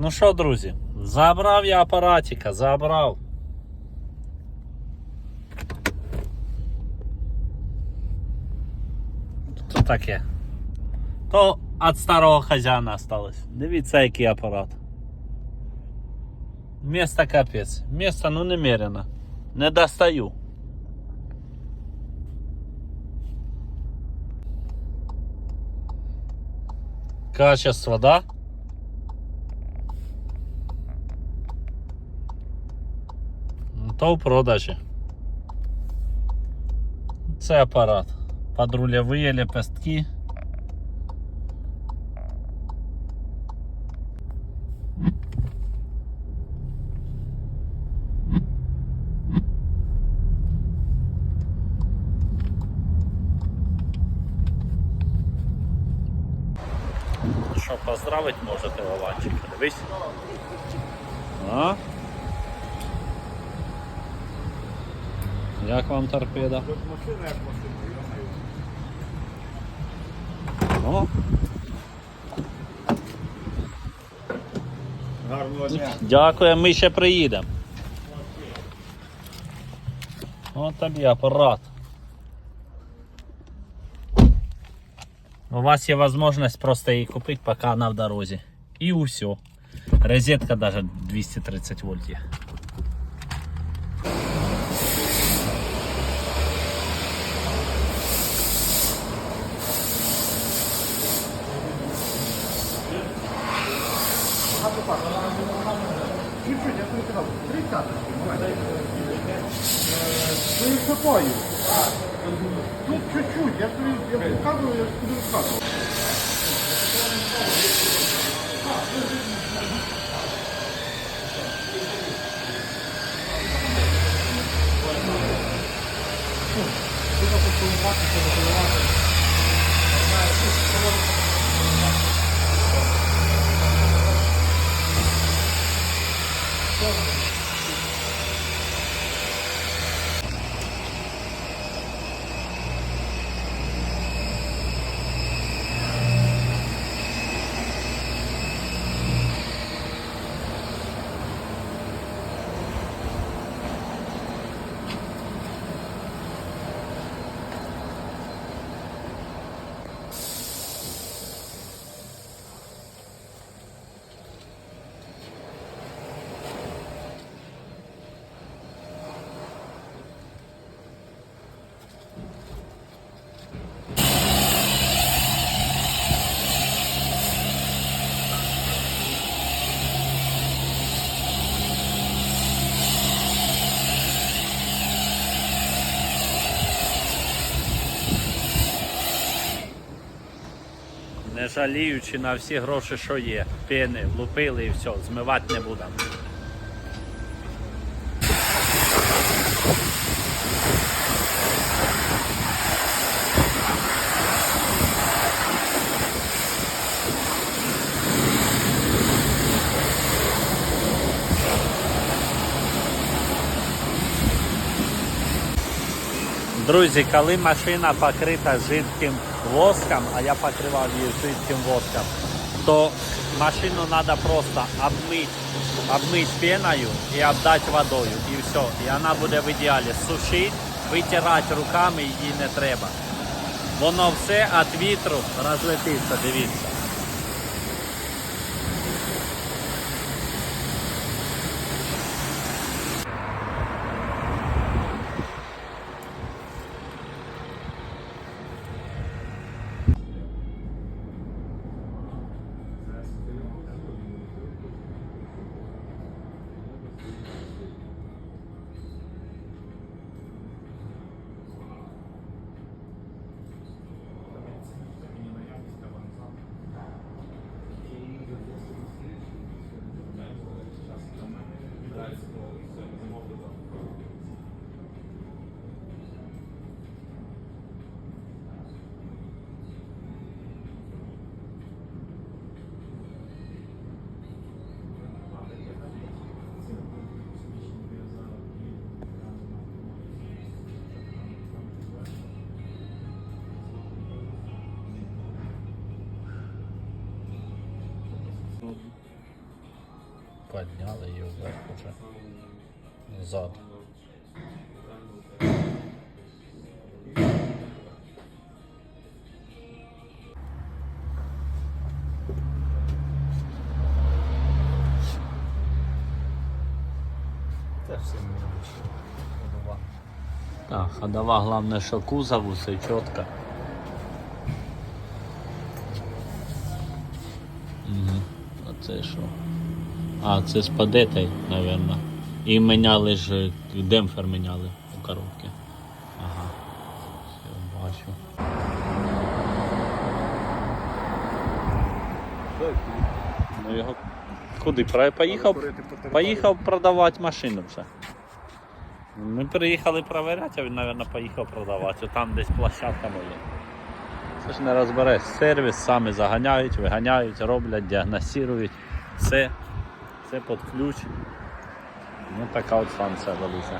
Ну що, друзі, забрав я апаратика, забрав. Що таке? То від старого хазяїна осталось. Дивіться, який апарат. Место капець. Место ну немерено. Не достаю. Качество, да? То в продажі. Це апарат. Подрульові лепестки. Що, поздравить можете Вованчика? Дивись. А? Як вам торпеда? Машина як машина, я О, Гарного дня. дякую, ми ще приїдемо. От тобі апарат. У вас є можливість просто її купити, поки вона в дорозі. І усе. Розетка навіть 230 вольт є. Сапаю. Тут чуть-чуть, я тобі я показую, я тобі розказував. Не жаліючи на всі гроші, що є. Пени, влупили і все, змивати не будемо. Друзі, коли машина покрита жидким воском, а я покрывал ее жидким воском, то машину надо просто обмыть, обмыть пеною и отдать водою. И все. И она будет в идеале. Сушить, вытирать руками її не треба. Воно все від вітру розлетиться, дивіться. Підняли її вверх уже. Назад. Це все мілочі. Ходова. Так, ходова, головне, що кузов, усе чітко. Угу. А це що? А, це з падетой, мабуть. І міняли ж, демпфер міняли у коробці. Ага. Все, бачу. Ну його куди? Поїхав, поїхав продавати машину вже. Ми приїхали перевіряти, а він, мабуть, поїхав продавати. Там десь площадка була. Це ж не розбереш. Сервіс самі заганяють, виганяють, роблять, діагностують. Все, все під ключ. Ну така от станція велика.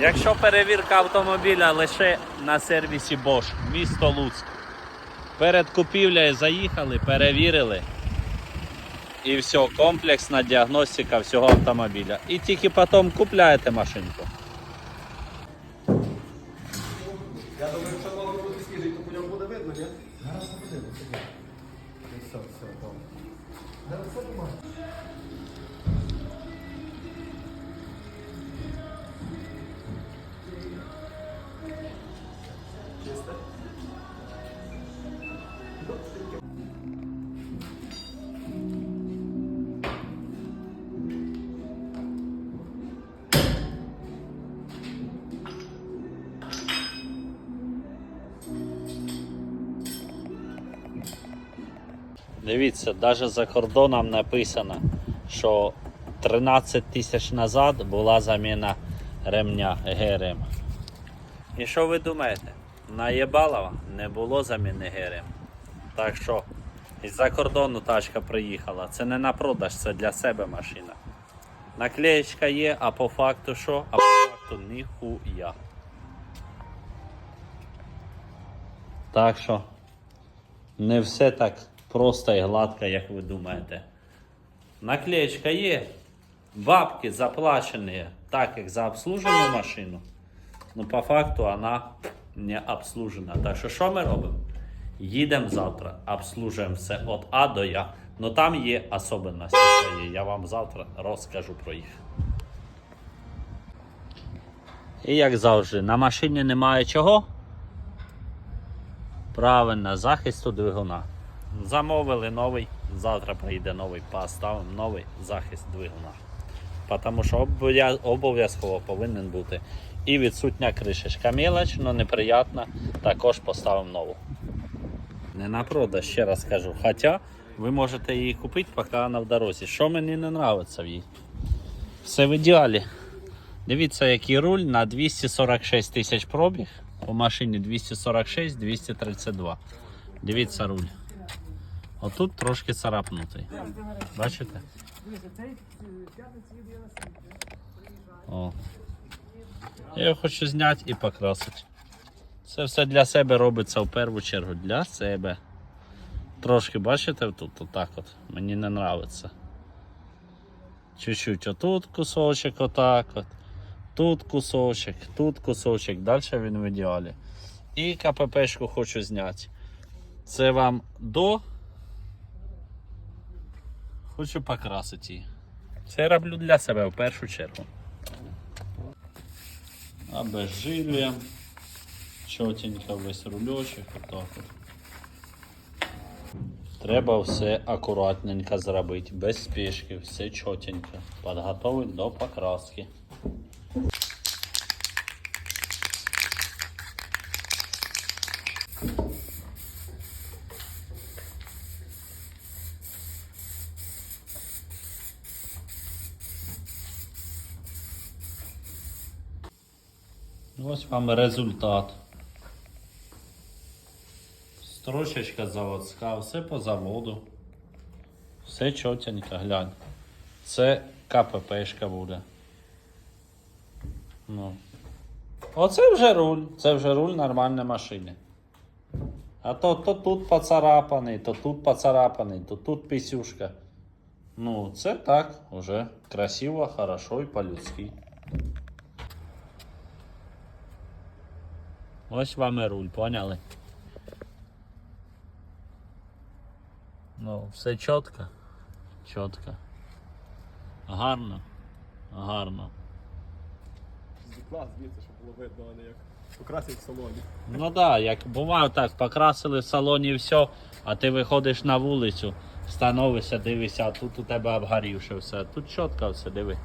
Якщо перевірка автомобіля лише на сервісі Bosch, місто Луцьк. Перед купівлею заїхали, перевірили. І все, комплексна діагностика всього автомобіля. І тільки потім купляєте машинку. Дивіться, навіть за кордоном написано, що 13 тисяч назад була заміна ремня ГРМ. І що ви думаєте? На Єбалова не було заміни ГРМ. Так що із-за кордону тачка приїхала. Це не на продаж, це для себе машина. Наклеєчка є, а по факту що? А по факту ніхуя. Так що не все так просто і гладко, як ви думаєте. Наклеєчка є, бабки заплачені так, як за обслужену машину. Ну, по факту вона не обслужена. Так що що ми робимо? Їдемо завтра, обслужуємо все від А до Я. Ну там є особливості. Я вам завтра розкажу про їх. І як завжди, на машині немає чого? Правильно, захисту двигуна. Замовили новий, завтра прийде новий, поставимо новий захист двигуна. Тому що обов'язково повинен бути. І відсутня кришечка. Мелоч, але неприятна, також поставимо нову. Не на продаж, ще раз кажу. Хоча ви можете її купити, поки вона в дорозі. Що мені не подобається в їй? Все в ідеалі. Дивіться, який руль на 246 тисяч пробіг. У машині 246-232. Дивіться руль. Отут трошки царапнутий. Бачите? О. Я його хочу зняти і покрасити. Це все для себе робиться в першу чергу. Для себе. Трошки бачите тут, отак от. Мені не подобається. Чуть-чуть отут кусочок, отак от. Тут кусочок, тут кусочок, далі він в ідеалі. І КППшку хочу зняти. Це вам до. Хочу покрасити її. Це я роблю для себе в першу чергу. Обезжирюємо. Чотенько весь рульочок. Отак от. Треба все акуратненько зробити, без спішки, все чотенько. Підготовити до покраски. Ось вам результат. Строчечка заводська, все по заводу. Все чотенько, глянь. Це КППшка буде. Ну. Оце вже руль. Це вже руль нормальної машини. А то, то тут поцарапаний, то тут поцарапаний, то тут писюшка. Ну, це так, уже красиво, хорошо і по-людськи. Ось вам і руль, поняли? Ну, все чітко. Чітко. Гарно. Гарно. Клас, звідси, щоб було видно, а не як покрасять в салоні. Ну так, да, як буває так, покрасили в салоні все, а ти виходиш на вулицю, становишся, дивишся, а тут у тебе обгорівше все. Тут чітко все, диви.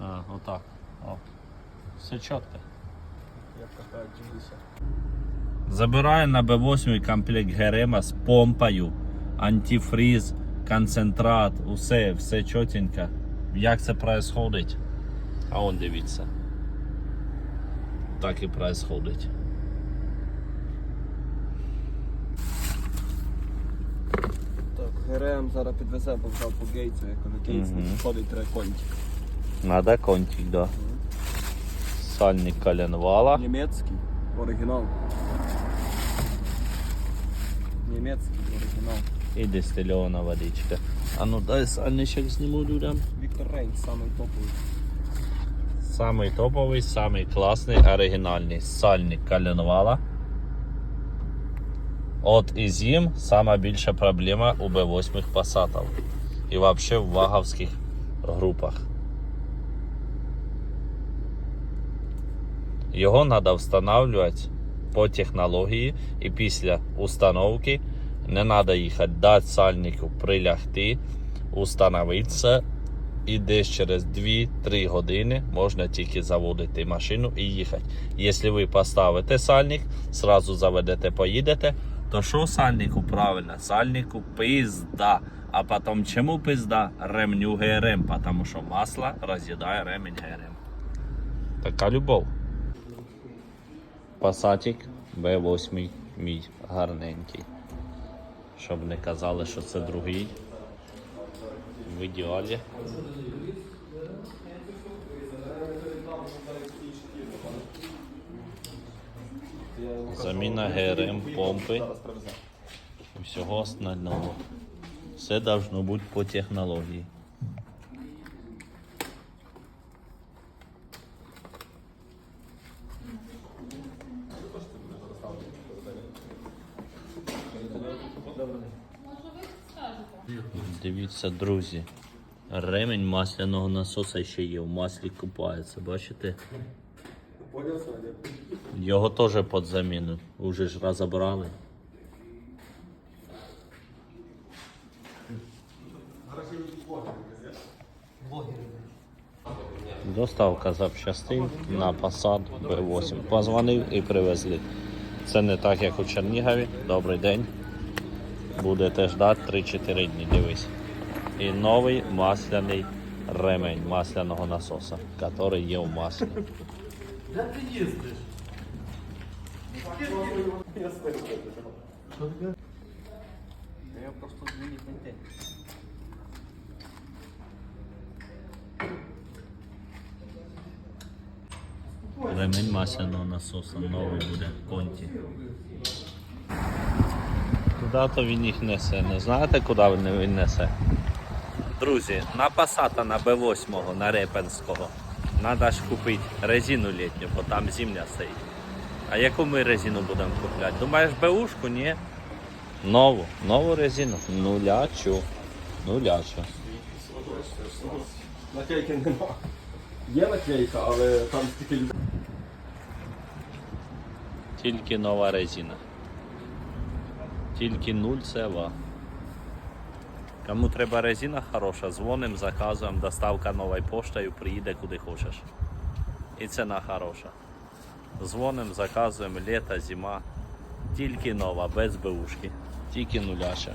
А, отак. О. Все чітко. Як кафе G10. Забираю на B8 комплект Герема з помпою, антифриз, концентрат, усе, все чотенько. Як це відбувається? А он дивіться. Так і відбувається. Так, ГРМ зараз підвезе, бо взяв по гейтсу, як на гейтс не Мгм. підходить, треба контик. Надо контик, да. Сальник коленвала. Німецький, оригінал. Німецький, оригінал. І дистильована водичка. А ну дай сальничок зніму людям. Віктор Рейн, самий топовий. Самий топовий, самий класний, оригінальний сальник коленвала. От і зим сама більша проблема у Б8 пасатів. І взагалі в ваговських групах. Його треба встановлювати по технології і після установки не треба їхати дати сальнику прилягти, установитися і десь через 2-3 години можна тільки заводити машину і їхати. Якщо ви поставите сальник, зразу заведете, поїдете, то що сальнику правильно? Сальнику пизда. А потім чому пизда? Ремню ГРМ, тому що масло роз'їдає ремень ГРМ. Така любов. Пасатик Б8 мій гарненький. Щоб не казали, що це другий. В ідеалі. Заміна ГРМ, помпи всього остального. Все должно бути по технології. Дивіться, друзі. Ремень масляного насоса ще є, в маслі купається, бачите? Його теж під заміну. Уже ж розібрали. Доставка запчастин на Passat B8. Позвонив і привезли. Це не так, як у Чернігові. Добрий день. Будете ждати 3-4 дні. Дивись. І новий масляний ремень масляного насоса, який є в маслі. Я спину Я просто змінив не те. Ремень масляного насоса новий буде конті. Куди то він їх несе? Не знаєте, куди він несе? Друзі, на Passat на B8 на Репенського треба ж купити резину літню, бо там зимня стоїть. А яку ми резину будемо купляти? Думаєш, беушку? Ні. Нову, нову резину. Нулячу. Нулячу. Наклейки нема. Є наклейка, але там тільки людей. Тільки нова резина. Тільки нуль сева. Кому треба резина хороша, дзвоним, заказуємо, доставка новою поштою, приїде куди хочеш. І ціна хороша. Дзвоним, заказуємо, літо, зима. Тільки нова, без бушки, Тільки нуляча.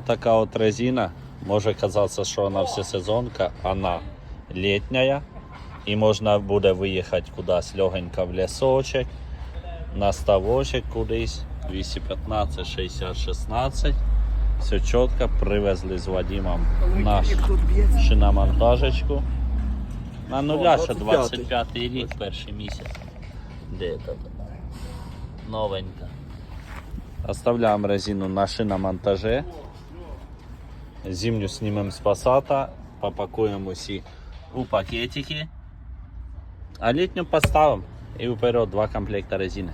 Вот такая резина. Может казаться, что она всесезонка. Она летняя. И можно буде виїхати кудись легенько в лісочок, на ставочок кудись. 215, 60, 16. Все чітко. Привезли з Вадимом наш шиномонтажечку. На нуля ще 25 рік, перший місяць. Де це? Новенька. Оставляем резину на шиномонтаже. Зимню снимем с пассата, попакуем усі у пакетики. А літню поставим і вперед два комплекта резини.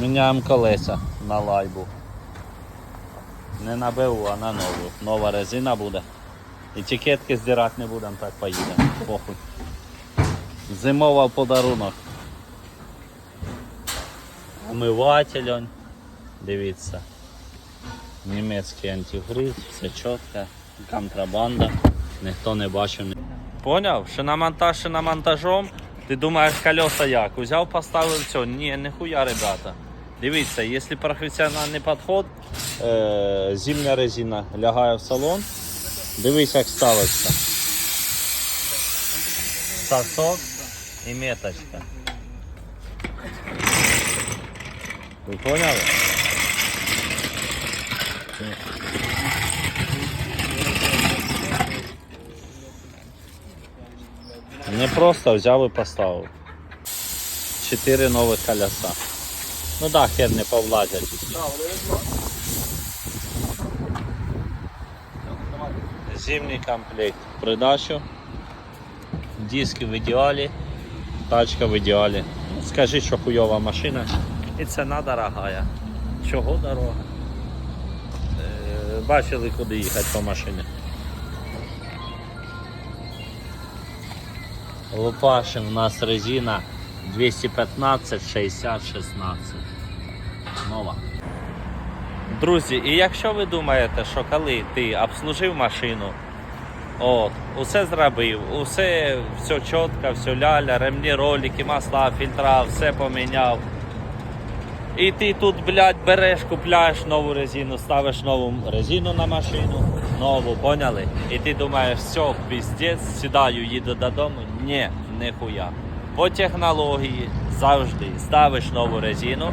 Міняємо колеса на лайбу. Не на БУ, а на нову. Нова резина буде. Етикетки здирати не будемо, так поїдемо. Похуй. Зимова подарунок. Умиватель, он. дивіться. Німецький антифриз, все чітко, контрабанда, ніхто не бачив. Поняв? Шиномонтаж шиномонтажом. Ти думаєш, колеса як? Взяв, поставив все. Ні, ніхуя, ребята. Дивіться, якщо професіональний підход, е, зимня резина лягає в салон. Дивись, як ставиться. Сосок і меточка. Ви? Не просто взяв і поставив. Чотири нових коляса. Ну да, хер не повлазять. Зимний комплект придачу. Диски в ідеалі, тачка в ідеалі. Скажи, що хуйова машина. І ціна дорогая. Чого дорога? Е, бачили, куди їхати по машині. Лупашим у нас резина 215 60 16. Нова. Друзі, і якщо ви думаєте, що коли ти обслужив машину, от, усе зробив, усе все чітко, все ляля, ремні ролики, масла, фільтра, все поміняв. І ти тут, блядь, береш, купляєш нову резину, ставиш нову резину на машину, нову, поняли? І ти думаєш, все, піздець, сідаю, їду додому. Ні, ніхуя. По технології завжди ставиш нову резину.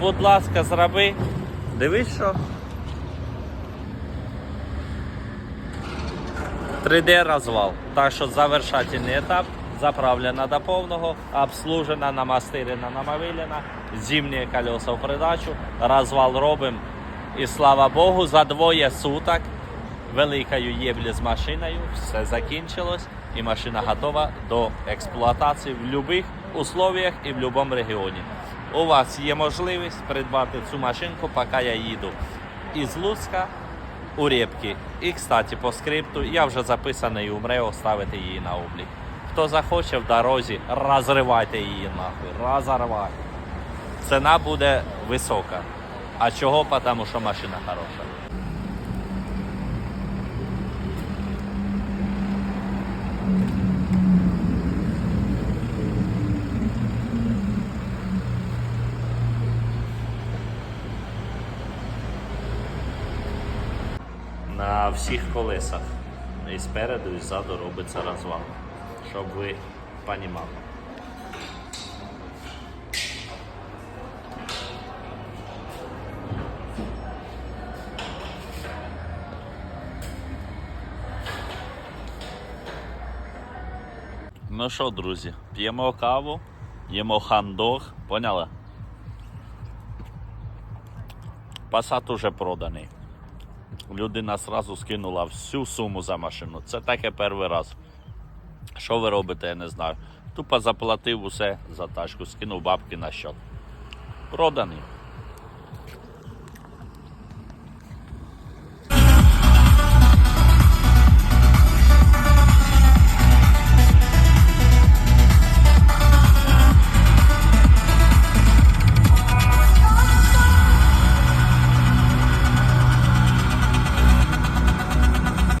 Будь ласка, зроби. Дивись, що. 3D розвал. Так що завершательний етап. Заправлена до повного, обслужена, намастирена, намавилена, зимні колеса в придачу, розвал робимо. І слава Богу, за двоє суток великою єблі з машиною все закінчилось і машина готова до експлуатації в будь-яких условиях і в будь-якому регіоні. У вас є можливість придбати цю машинку, поки я їду із Луцька у Рєпки. І, кстати, по скрипту я вже записаний у МРЕО ставити її на облік. Хто захоче в дорозі, розривайте її нахуй, розорвайте. Ціна буде висока. А чого? Тому що машина хороша. На всіх колесах. І спереду, і ззаду робиться розвал щоб ви понімали. Ну що, друзі, п'ємо каву, їмо хандог, поняли? Пасат уже проданий. Людина одразу скинула всю суму за машину. Це таке перший раз. Що ви робите, я не знаю. Тупо заплатив усе за тачку, скинув бабки на щот. Проданий.